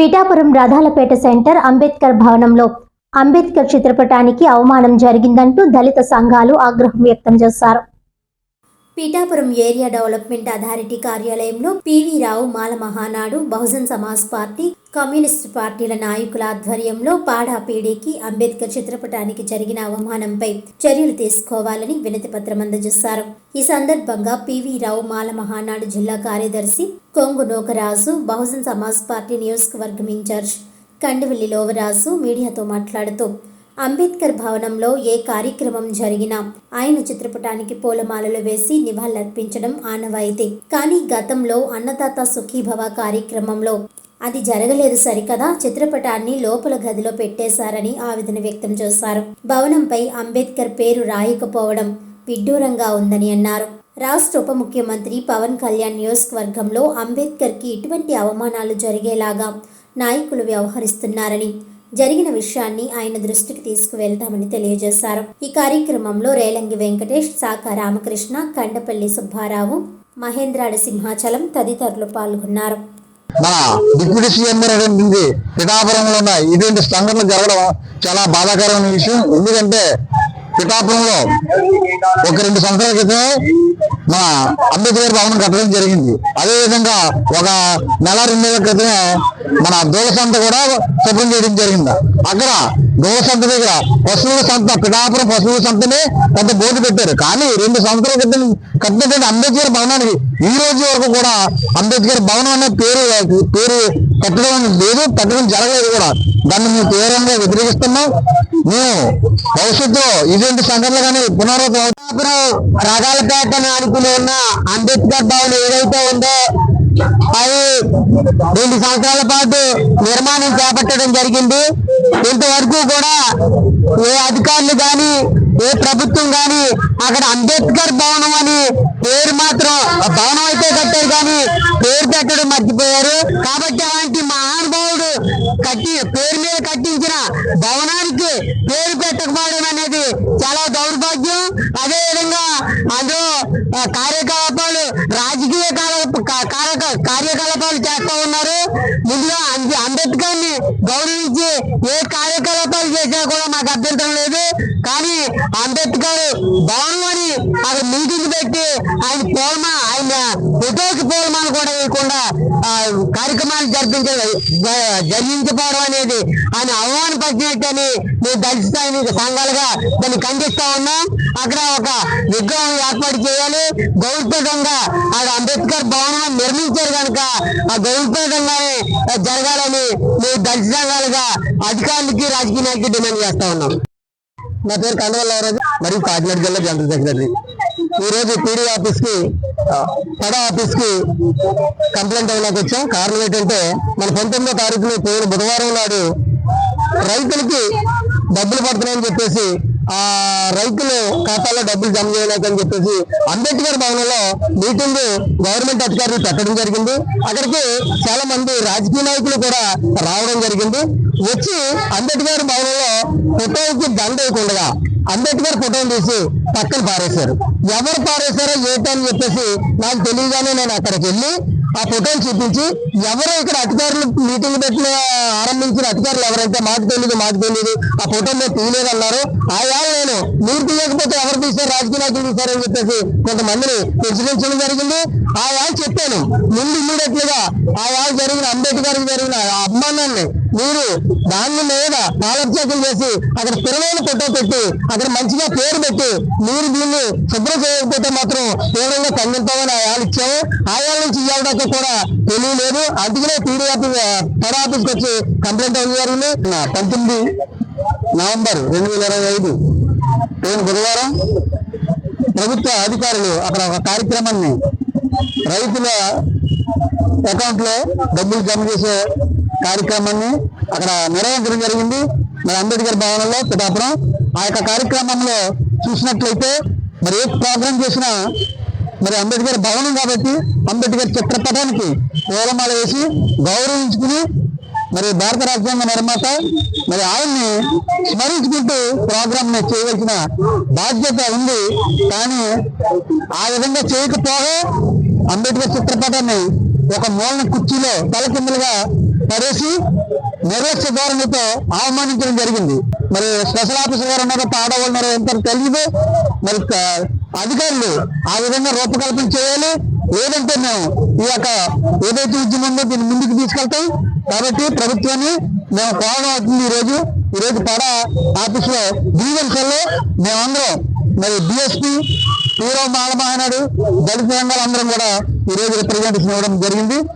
Pithapuram రాధాలపేట centre Ambedkar భవనంలో అంబేద్కర్ చిత్రపటానికి అవమానం జరిగిందంటూ దళిత సంఘాలు ఆగ్రహం వ్యక్తం చేశారు. పీఠాపురం ఏరియా డెవలప్మెంట్ అథారిటీ కార్యాలయంలో P V Rao Mala Mahanadu Bahujan Samaj party communist పార్టీల నాయకుల ఆధ్వర్యంలో పాడా పీడీకి అంబేద్కర్ చిత్రపటానికి జరిగిన అవమానంపై చర్యలు తీసుకోవాలని వినతి పత్రం అందజేశారు. ఈ సందర్భంగా పివి రావు మాల మహానాడు జిల్లా కార్యదర్శి కొంగు నోకరాజు బహుజన్ సమాజ్ పార్టీ నియోజకవర్గం ఇన్ఛార్జ్ కండివెల్లి లోవరాజు మీడియాతో మాట్లాడుతూ అంబేద్కర్ భవనంలో ఏ కార్యక్రమం జరిగినా ఆయన చిత్రపటానికి పూలమాలలు వేసి నివాళులర్పించడం ఆనవాయితీ. కానీ గతంలో అన్నదాత సుఖీభవ కార్యక్రమంలో అది జరగలేదు సరికదా చిత్రపటాన్ని లోపల గదిలో పెట్టేశారని ఆవేదన వ్యక్తం చేశారు. భవనంపై అంబేద్కర్ పేరు రాయకపోవడం విడ్డూరంగా ఉందని అన్నారు. రాష్ట్ర ఉప ముఖ్యమంత్రి పవన్ కళ్యాణ్ నియోజకవర్గంలో అంబేద్కర్కి ఇటువంటి అవమానాలు జరిగేలాగా నాయకులు వ్యవహరిస్తున్నారని జరిగిన విషయాన్ని ఆయన దృష్టికి తీసుకువెళ్తామని తెలియజేశారు. ఈ కార్యక్రమంలో రేలంగి వెంకటేష్ సాక రామకృష్ణ కండపల్లి సుబ్బారావు మహేంద్రాడ సింహాచలం తదితరులు పాల్గొన్నారు. మన డిప్యూటీ సీఎం గారు పిఠాపురంలో ఉన్న ఇటువంటి సంఘటనలు జరగడం చాలా బాధాకరమైన విషయం. ఎందుకంటే పిఠాపురంలో ఒక రెండు సంవత్సరాల క్రితం మన అంబేద్కర్ భవనం కట్టడం జరిగింది. అదే విధంగా ఒక నెల రెండు నెలల క్రితమే మన దోలసంత కూడా శుభ్రం చేయడం జరిగింది? అక్కడ దోలసంత దగ్గర పశువుల సంత పిఠాపురం పశువుల సంతనే పెద్ద బోర్డు పెట్టారు. కానీ రెండు సంవత్సరాల క్రితం కట్టినటువంటి అంబేద్కర్ భవనానికి ఈ రోజు వరకు కూడా అంబేద్కర్ భవనం అనే పేరు పేరు కట్టడం లేదు పెట్టడం జరగలేదు కూడా. దాన్ని మేము తీవ్రంగా వ్యతిరేకిస్తున్నాం. మేము భవిష్యత్తులో ఇటువంటి సంఘటనలు కానీ పునరుద్ధరణ రాగాలపేట అనుకుని ఉన్న అంబేద్కర్ భవన్ ఏదైతే ఉందో అది రెండు సంవత్సరాల పాటు నిర్మాణం చేపట్టడం జరిగింది. ఇంతవరకు కూడా ఏ అధికారులు కానీ ఏ ప్రభుత్వం కానీ అక్కడ అంబేద్కర్ భవనం అని పేరు మాత్రం భవనం అయితే కట్టారు కానీ పేరు పెట్టడం మర్చిపోయారు. కాబట్టి అలాంటి మహానుభావుడు కట్టి పేరు మీద కట్టించిన భవనానికి పేరు పెట్టకపోవడం అనేది చాలా దౌర్భాగ్యం. అదే విధంగా అందులో కార్య కార్యకలాపాలు రాజకీయ కాల- కా- కార్యక- కార్యకలాపాలు చేస్తా ఉన్నారు ముందుగా అంబే- అంబేద్కర్ని గౌరవించి ఏ కార్యకలాపాలు చేసినా కూడా మాకు అభ్యంతరం లేదు. కానీ అంబేద్కర్ భవనం అని అది మీటింగ్ పెట్టి ఆయన పోల్మ ఆయన ఫోటోకి పోల్మాన కూడా వేయకుండా ఆ, కార్యక్రమాలు జరిపించ జ- జరిగించకపోవడం అనేది ఆయన అవమానపరిచినట్టని మేము దళిత సంఘాలుగా దాన్ని ఖండిస్తా ఉన్నాం. అక్కడ ఒక విగ్రహం ఏర్పాటు చేయాలి. గౌరవప్రదంగా ఆడ అంబేద్కర్ భవనం నిర్మించారు కనుక ఆ గౌరవప్రదంగానే జరగాలని మేము దళిత సంఘాలుగా అధికారులకి రాజకీయ నాయకులు డిమాండ్ చేస్తా ఉన్నాం. నా పేరు కండవల్లారాజు మరియు కాకినాడ జిల్లా జనరల్ సెక్రటరీ. ఈరోజు పీడీ ఆఫీస్కి పడ ఆఫీస్కి కంప్లైంట్ అవ్వడానికి వచ్చాం. కారణం ఏంటంటే మన పంతొమ్మిదో తారీఖున పోయిన బుధవారం నాడు రైతులకి డబ్బులు పడుతున్నాయని చెప్పేసి ఆ రైతులు ఖాతాలో డబ్బులు జమ చేయలేకని చెప్పేసి అంబేద్కర్ భవనంలో మీటింగ్ గవర్నమెంట్ అధికారులు పెట్టడం జరిగింది. అక్కడికి చాలా మంది రాజకీయ నాయకులు కూడా రావడం జరిగింది. వచ్చి అంబేద్కర్ భవనంలో ఫోటోకి దండ వేయకుండా అంబేద్కర్ ఫోటోని తీసి పక్కన పారేశారు. ఎవరు పారేశారో ఏంటని చెప్పేసి నాకు తెలియగానే నేను అక్కడికి వెళ్ళి ఆ ఫోటోని చూపించి ఎవరు ఇక్కడ అధికారులు మీటింగ్ పెట్టిన ఆరంభించిన అధికారులు ఎవరైతే మాకు తెలియదు మాకు తెలియదు ఆ ఫోటో మేము తీయలేదన్నారు. ఆయా నేను? మీరు తీయకపోతే ఎవరు తీశారు? రాజకీయ నాయకులు తీశారని చెప్పేసి కొంతమందిని ప్రశ్నించడం జరిగింది. ఆయా చెప్పాను. ముందు ఇమ్మీడియట్గా ఆయా జరిగిన అంబేద్కర్ జరిగిన అభిమానాన్ని మీరు దాని మీద చేసి అక్కడ స్థిరమైన ఫోటో పెట్టి అక్కడ మంచిగా పేరు పెట్టి మీరు దీన్ని శుభ్రం చేయకపోతే మాత్రం తీవ్రంగా ఖండిస్తామని ఆయాలు ఇచ్చాము. ఆయాల నుంచి ఇవ్వడానికి కూడా తెలియలేదు. అందుకనే టీడీ ఆఫీస్ పడ ఆఫీస్కి వచ్చి కంప్లైంట్ అవ్వడం జరిగింది. పంతొమ్మిది నవంబర్ రెండు వేల ఇరవై ఐదు నేను బుధవారం ప్రభుత్వ అధికారులు అక్కడ ఒక కార్యక్రమాన్ని రైతుల అకౌంట్లో డబ్బులు జమ చేసే కార్యక్రమాన్ని అక్కడ నిర్వహించడం జరిగింది. మరి అంబేద్కర్ భవనంలో పిఠాపురం. ఆ యొక్క కార్యక్రమంలో చూసినట్లయితే మరి ఏ ప్రోగ్రాం చేసినా మరి అంబేద్కర్ భవనం కాబట్టి అంబేద్కర్ చిత్రపటానికి పూలమాల వేసి గౌరవించుకుని మరి భారత రాజ్యాంగ నిర్మాత మరి ఆయన్ని స్మరించుకుంటూ ప్రోగ్రామ్ చేయవలసిన బాధ్యత ఉంది. కానీ ఆ విధంగా చేయకపోగా అంబేద్కర్ చిత్రపటాన్ని ఒక మూలన కుర్చీలో తలకిందులుగా పడేసి నిర్లక్ష్య ధోరణితో అవమానించడం జరిగింది. మరి స్పెషల్ ఆఫీసర్ గారు ఉన్నారో ఆడవాళ్ళు ఉన్నారో ఎంత తెలియదు మరి అధికారులు ఆ విధంగా రూపకల్పన చేయాలి. లేదంటే మేము ఈ యొక్క ఏదైతే ఉద్యమంలో దీన్ని ముందుకు తీసుకెళ్తాం. కాబట్టి ప్రభుత్వాన్ని మేము కోరడం అవుతుంది ఈ రోజు ఈ రోజు పడ ఆఫీసులో లో మేమందరం మరి డిఎస్పీ హీరో మాలమహానాడు దళిత రంగాలు అందరం కూడా ఈ రోజు రిప్రజెంటేషన్ ఇవ్వడం జరిగింది.